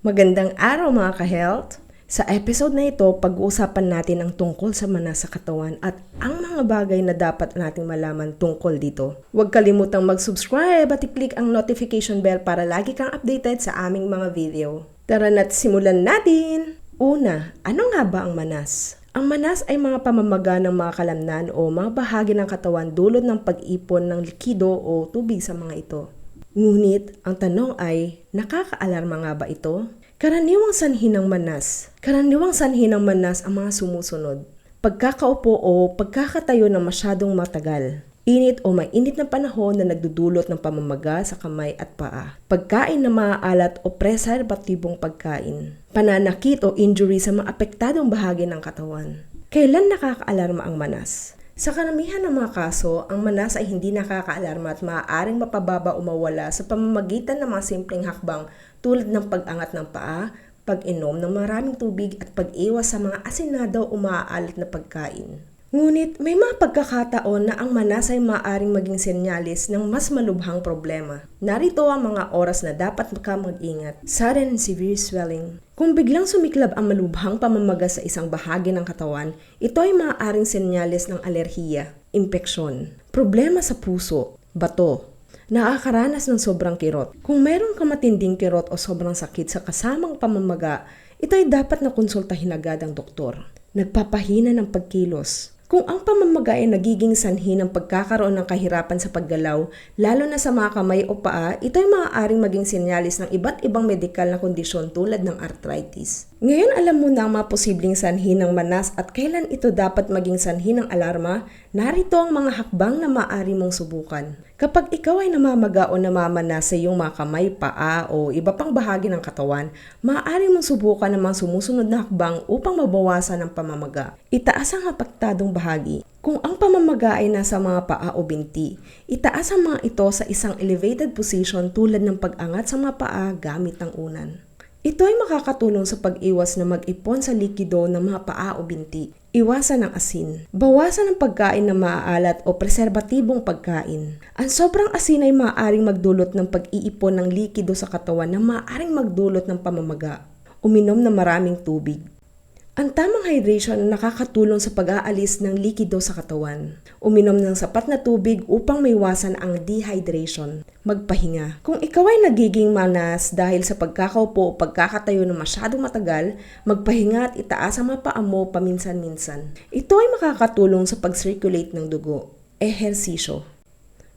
Magandang araw mga ka-health! Sa episode na ito, pag-uusapan natin ang tungkol sa manas sa katawan at ang mga bagay na dapat nating malaman tungkol dito. Huwag kalimutang mag-subscribe at i-click ang notification bell para lagi kang updated sa aming mga video. Tara na't simulan natin! Una, ano nga ba ang manas? Ang manas ay mga pamamaga ng mga kalamnan o mga bahagi ng katawan dulot ng pag-ipon ng likido o tubig sa mga ito. Ngunit, ang tanong ay, nakakaalarma nga ba ito? Karaniwang sanhi ng manas. Karaniwang sanhi ng manas ang mga sumusunod. Pagkakaupo o pagkakatayo na masyadong matagal. Init o mainit na panahon na nagdudulot ng pamamaga sa kamay at paa. Pagkain na maaalat o preservatibong pagkain. Pananakit o injury sa mga apektadong bahagi ng katawan. Kailan nakakaalarma ang manas? Sa karamihan ng mga kaso, ang manas ay hindi nakakaalarma at maaaring mapababa o mawala sa pamamagitan ng mga simpleng hakbang tulad ng pag-angat ng paa, pag-inom ng maraming tubig at pag-iwas sa mga asinado o maaalat na pagkain. Ngunit may mga pagkakataon na ang manas ay maaaring maging senyalis ng mas malubhang problema. Narito ang mga oras na dapat ka mag-ingat. Sudden and severe swelling. Kung biglang sumiklab ang malubhang pamamaga sa isang bahagi ng katawan, ito ay maaaring senyalis ng alerhiya, impeksyon, problema sa puso, bato, nakakaranas ng sobrang kirot. Kung meron kang matinding kirot o sobrang sakit sa kasamang pamamaga, ito ay dapat na konsultahin agad ang doktor. Nagpapahina ng pagkilos, kung ang pamamaga ay nagiging sanhi ng pagkakaroon ng kahirapan sa paggalaw, lalo na sa mga kamay o paa, ito ay maaaring maging sinyalis ng iba't ibang medikal na kondisyon tulad ng arthritis. Ngayon alam mo na ang mga posibleng sanhi ng manas at kailan ito dapat maging sanhi ng alarma, narito ang mga hakbang na maaari mong subukan. Kapag ikaw ay namamaga o namamanas sa iyong mga kamay, paa o iba pang bahagi ng katawan, maaari mong subukan ng mga sumusunod na hakbang upang mabawasan ang pamamaga. Itaas ang apektadong bahagi. Kung ang pamamaga ay nasa mga paa o binti, itaas ang mga ito sa isang elevated position tulad ng pag-angat sa mga paa gamit ang unan. Ito ay makakatulong sa pag-iwas na mag-ipon sa likido ng mga paa o binti. Iwasan ang asin. Bawasan ang pagkain na maaalat o preserbatibong pagkain. Ang sobrang asin ay maaaring magdulot ng pag-iipon ng likido sa katawan na maaaring magdulot ng pamamaga. Uminom ng maraming tubig. Ang tamang hydration nakakatulong sa pag-aalis ng likido sa katawan. Uminom ng sapat na tubig upang maiwasan ang dehydration. Magpahinga. Kung ikaw ay nagiging manas dahil sa pagkakaupo o pagkakatayo na masyadong matagal, magpahinga at itaas ang mga paa mo paminsan-minsan. Ito ay makakatulong sa pag-circulate ng dugo. Ehersisyo.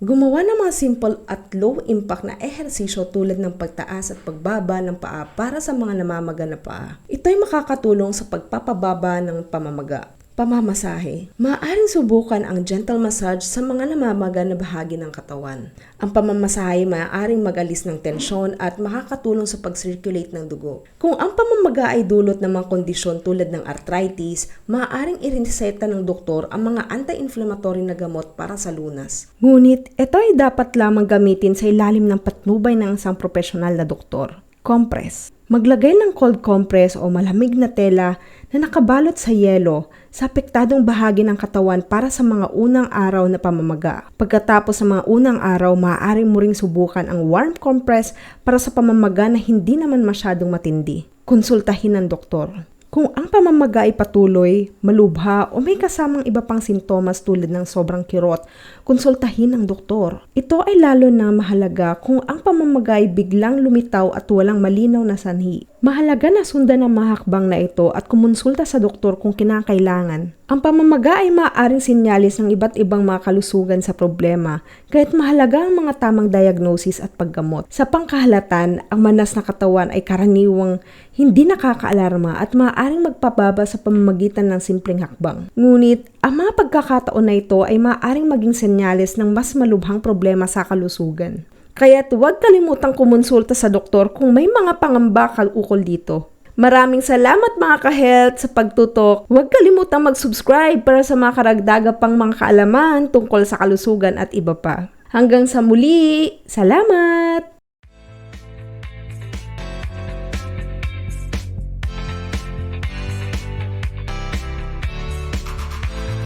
Gumawa ng mga simple at low impact na ehersisyo tulad ng pagtaas at pagbaba ng paa para sa mga namamaga na paa. Ito ay makakatulong sa pagpapababa ng pamamaga. Pamamasahe. Maaaring subukan ang gentle massage sa mga namamaga na bahagi ng katawan. Ang pamamasahe maaaring mag-alis ng tensyon at makakatulong sa pag-circulate ng dugo. Kung ang pamamaga ay dulot ng mga kondisyon tulad ng arthritis, maaaring irineseta ng doktor ang mga anti-inflammatory na gamot para sa lunas. Ngunit, ito ay dapat lamang gamitin sa ilalim ng patnubay ng isang profesional na doktor. Compress. Maglagay ng cold compress o malamig na tela na nakabalot sa yelo sa apektadong bahagi ng katawan para sa mga unang araw na pamamaga. Pagkatapos sa mga unang araw, maaari mo ring subukan ang warm compress para sa pamamaga na hindi naman masyadong matindi. Konsultahin ng doktor. Kung ang pamamaga ay patuloy, malubha o may kasamang iba pang sintomas tulad ng sobrang kirot, konsultahin ang doktor. Ito ay lalo na mahalaga kung ang pamamaga ay biglang lumitaw at walang malinaw na sanhi. Mahalaga na sundan ang mahakbang na ito at kumonsulta sa doktor kung kinakailangan. Ang pamamaga ay maaaring sinyalis ng iba't ibang mga kalusugan sa problema, kaya't mahalaga ang mga tamang diagnosis at paggamot. Sa pangkahalatan, ang manas na katawan ay karaniwang hindi nakakaalarma at maaaring magpababa sa pamamagitan ng simpleng hakbang. Ngunit, ang mga pagkakataon na ito ay maaaring maging senyales ng mas malubhang problema sa kalusugan. Kaya't huwag kalimutang kumonsulta sa doktor kung may mga pangamba ukol dito. Maraming salamat mga ka-health sa pagtutok. Huwag kalimutang mag-subscribe para sa mga karagdaga pang mga kaalaman tungkol sa kalusugan at iba pa. Hanggang sa muli, salamat!